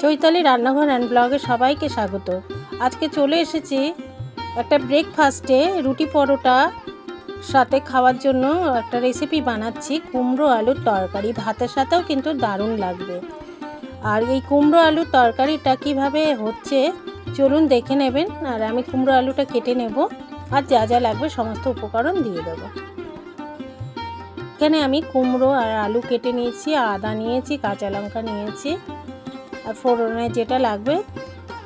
চৈতালি রান্নাঘর অ্যান্ড ব্লগে সবাইকে স্বাগত। আজকে চলে এসেছি একটা ব্রেকফাস্টে রুটি পরোটা, সাথে খাওয়ার জন্য একটা রেসিপি বানাচ্ছি, কুমড়ো আলুর তরকারি। ভাতের সাথেও কিন্তু দারুণ লাগবে। আর এই কুমড়ো আলুর তরকারিটা কীভাবে হচ্ছে, চলুন দেখে নেবেন। আর আমি কুমড়ো আলুটা কেটে নেব আর যা যা লাগবে সমস্ত উপকরণ দিয়ে দেবো। এখানে আমি কুমড়ো আর আলু কেটে নিয়েছি, আদা নিয়েছি, কাঁচা লঙ্কা নিয়েছি। আর ফোড়নে যেটা লাগবে,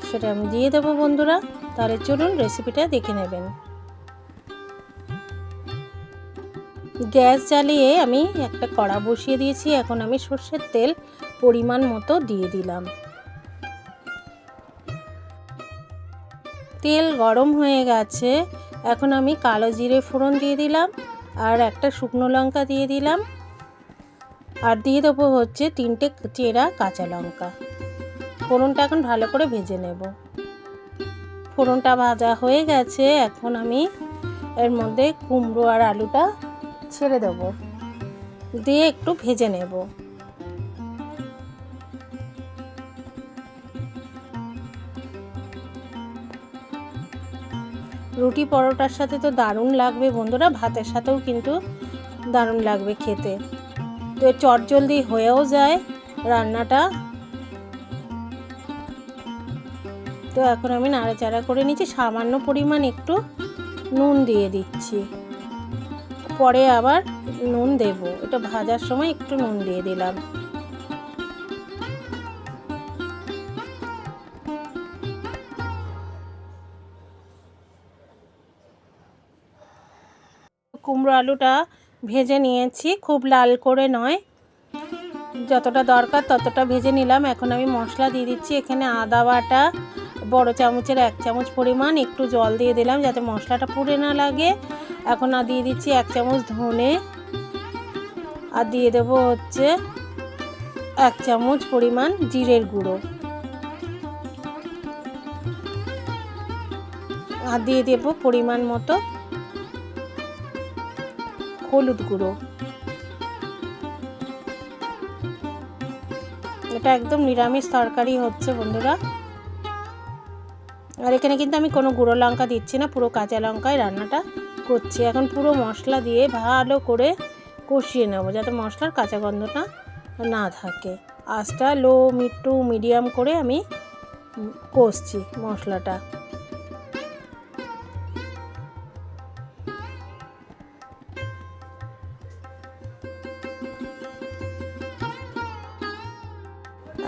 সেটা আমি দিয়ে দেবো বন্ধুরা। তাহলে চলুন রেসিপিটা দেখে নেবেন। গ্যাস জ্বালিয়ে আমি একটা কড়া বসিয়ে দিয়েছি। এখন আমি সর্ষের তেল পরিমাণ মতো দিয়ে দিলাম। তেল গরম হয়ে গেছে। এখন আমি কালো জিরে ফোড়ন দিয়ে দিলাম আর একটা শুকনো লঙ্কা দিয়ে দিলাম। আর দিয়ে দেবো হচ্ছে তিনটে চেরা কাঁচা লঙ্কা। ফোড়নটা এখন ভালো করে ভেজে নেব। ফোড়নটা ভাজা হয়ে গেছে, এখন আমি এর মধ্যে কুমড়ো আর আলুটা ছেড়ে দেব। দিয়ে একটু ভেজে নেব। রুটি পরোটার সাথে তো দারুণ লাগবে বন্ধুরা, ভাতের সাথেও কিন্তু দারুণ লাগবে খেতে। তো চটজলদি হয়েও যায় রান্নাটা। তো এখন আমি নাড়াচাড়া করে নিচ্ছি, সামান্য পরিমাণ একটু নুন দিয়ে দিচ্ছি। পরে আবার নুন দেব। এটা ভাজার সময় একটু নুন দিয়ে দিলাম। কুমড়ো আলুটা ভেজে নিয়েছি, খুব লাল করে নয়। যতটা দরকার ততটা ভেজে নিলাম। এখন আমি মশলা দিয়ে দিচ্ছি। এখানে আদা বাটা বড় চামচের এক চামচ পরিমাণ একটু জল দিয়ে দিলাম যাতে মশলাটা পুড়ে না লাগে। এখন আর দিয়ে দিচ্ছি এক চামচ ধনে। আর দিয়ে দেব হচ্ছে এক চামচ পরিমাণ জিরের গুঁড়ো। আর দিয়ে দেব পরিমাণ মতো হলুদ গুঁড়ো। এটা একদম নিরামিষ তরকারি হচ্ছে বন্ধুরা। আর এখানে কিন্তু আমি কোনো গুঁড়ো লঙ্কা দিচ্ছি না, পুরো কাঁচা লঙ্কায় রান্নাটা করছি। এখন পুরো মশলা দিয়ে ভালো করে কষিয়ে নেব যাতে মশলার কাঁচা গন্ধটা না থাকে। আঁচটা লো মিট্টু মিডিয়াম করে আমি কষছি মশলাটা।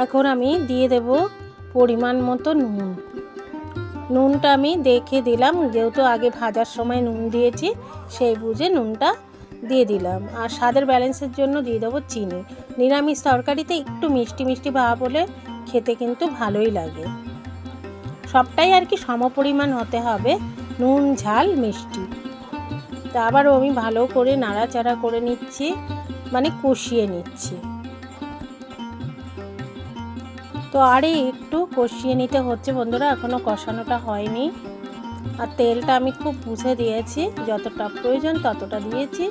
এখন আমি দিয়ে দেব পরিমাণ মতো নুন। নুনটা আমি দেখে দিলাম। যেহেতু আগে ভাজার সময় নুন দিয়েছি, সেই বুঝে নুনটা দিয়ে দিলাম। আর স্বাদের ব্যালেন্সের জন্য দিয়ে দেবো চিনি। নিরামিষ তরকারিতে একটু মিষ্টি মিষ্টি ভাব হলে খেতে কিন্তু ভালোই লাগে। সবটাই আর কি সমপরিমাণ হতে হবে। নুন, ঝাল, মিষ্টি। তা আবারও আমি ভালো করে নাড়াচাড়া করে নিচ্ছি মানে কষিয়ে নিচ্ছি। তো আরে একটু কষিয়ে নিতে হচ্ছে বন্ধুরা এখনও কষানোটা হয়নি। আর তেলটা আমি খুব বুঝে দিয়েছি, যতটা প্রয়োজন ততটা দিয়েছি।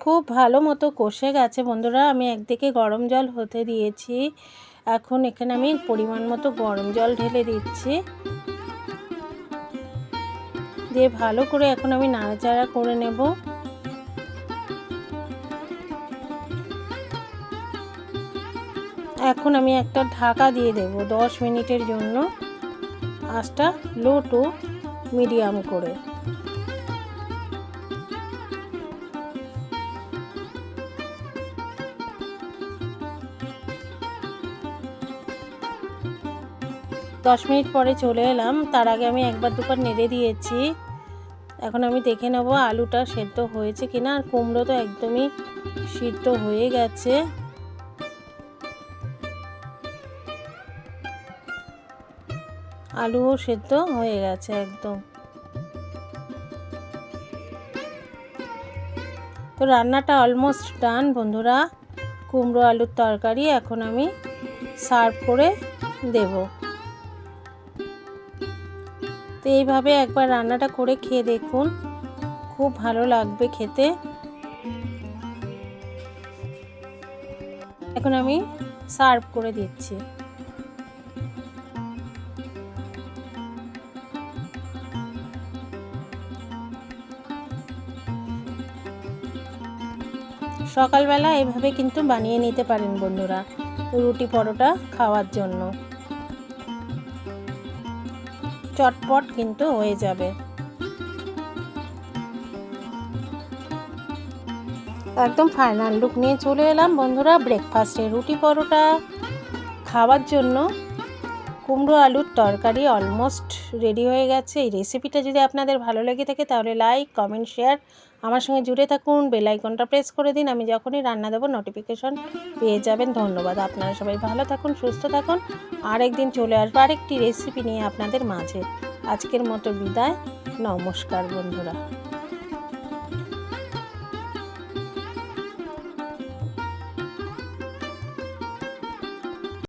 খুব ভালো মতো কষে গেছে বন্ধুরা, আমি একদিকে গরম জল হতে দিয়েছি। এখন এখানে আমি পরিমাণ মতো গরম জল ঢেলে দিচ্ছি। দিয়ে ভালো করে এখন আমি নাড়াচাড়া করে নেব। এখন আমি একটা ঢাকা দিয়ে দেব দশ মিনিটের জন্য। আঁচটা লো টু মিডিয়াম করে। দশ মিনিট পরে চলে এলাম। তার আগে আমি একবার দুবার নেড়ে দিয়েছি। এখন আমি দেখে নেব আলুটা সেদ্ধ হয়েছে কিনা। আর কুমড়ো তো একদমই সিদ্ধ হয়ে গেছে। আলুও সেদ্ধ হয়ে গেছে একদম। তো রান্নাটা অলমোস্ট ডান বন্ধুরা। কুমড়ো আলুর তরকারি এখন আমি সার্ভ করে দেবো। তো এইভাবে একবার রান্নাটা করে খেয়ে দেখুন। খুব ভালো লাগবে খেতে। এখন আমি সার্ভ করে দিচ্ছি। সকালবেলা এভাবে কিন্তু বানিয়ে নিতে পারেন বন্ধুরা, রুটি পরোটা খাওয়ার জন্য। চটপট কিন্তু হয়ে যাবে। একদম ফাইনাল লুক নিয়ে চলে এলাম বন্ধুরা ব্রেকফাস্টে রুটি পরোটা। খাওয়ার জন্য কুমড়ো আলুর তরকারি অলমোস্ট রেডি হয়ে গেছে। এই রেসিপিটা যদি আপনাদের ভালো লেগে থাকে তাহলে লাইক কমেন্ট শেয়ার আমার সঙ্গে জুড়ে থাকুন বেল আইকনটা প্রেস করে দিন। আমি যখনই রান্না দেবো নোটিফিকেশন পেয়ে যাবেন। ধন্যবাদ। আপনারা সবাই ভালো থাকুন, সুস্থ থাকুন। আরেকদিন চলে আসব আরেকটি রেসিপি নিয়ে আপনাদের মাঝে। আজকের মতো বিদায়। নমস্কার বন্ধুরা।